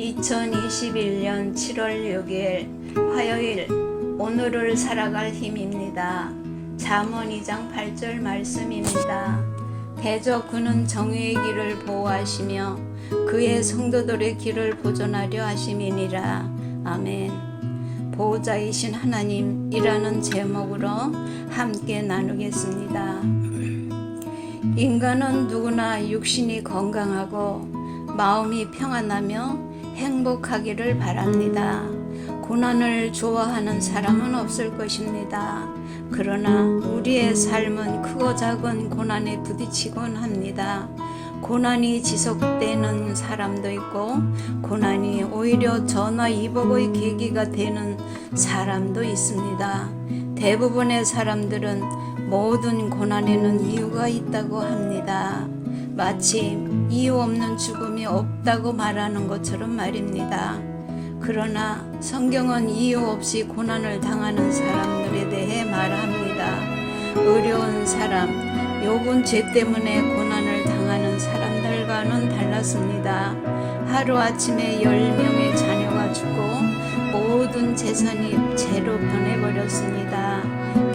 2021년 7월 6일 화요일 오늘을 살아갈 힘입니다. 잠언 2장 8절 말씀입니다. 대적 그는 정의의 길을 보호하시며 그의 성도들의 길을 보존하려 하심이니라. 아멘. 보호자이신 하나님이라는 제목으로 함께 나누겠습니다. 인간은 누구나 육신이 건강하고 마음이 평안하며 행복하기를 바랍니다. 고난을 좋아하는 사람은 없을 것입니다. 그러나 우리의 삶은 크고 작은 고난에 부딪히곤 합니다. 고난이 지속되는 사람도 있고, 고난이 오히려 전화 이복의 계기가 되는 사람도 있습니다. 대부분의 사람들은 모든 고난에는 이유가 있다고 합니다. 마치 이유 없는 죽음이 없다고 말하는 것처럼 말입니다. 그러나 성경은 이유 없이 고난을 당하는 사람들에 대해 말합니다. 어려운 사람, 욕은 죄 때문에 고난을 당하는 사람들과는 달랐습니다. 하루아침에 열 명의 자녀가 죽고 모든 재산이 죄로 변해버렸습니다.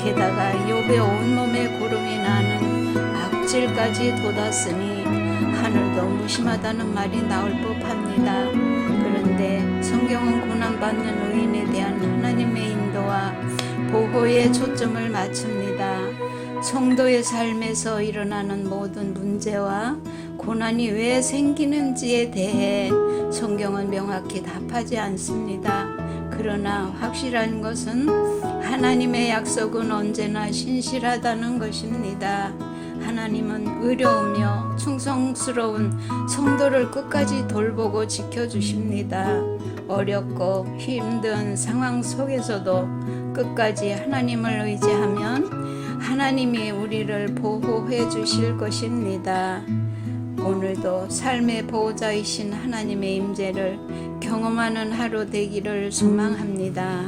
게다가 욥의 온몸에 고름이 나는 악질까지 돋았으니 하늘도 무심하다는 말이 나올 법합니다. 그런데 성경은 고난받는 의인에 대한 하나님의 인도와 보호에 초점을 맞춥니다. 성도의 삶에서 일어나는 모든 문제와 고난이 왜 생기는지에 대해 성경은 명확히 답하지 않습니다. 그러나 확실한 것은 하나님의 약속은 언제나 신실하다는 것입니다. 하나님은 의로우며 충성스러운 성도를 끝까지 돌보고 지켜주십니다. 어렵고 힘든 상황 속에서도 끝까지 하나님을 의지하면 하나님이 우리를 보호해 주실 것입니다. 오늘도 삶의 보호자이신 하나님의 임재를 경험하는 하루 되기를 소망합니다.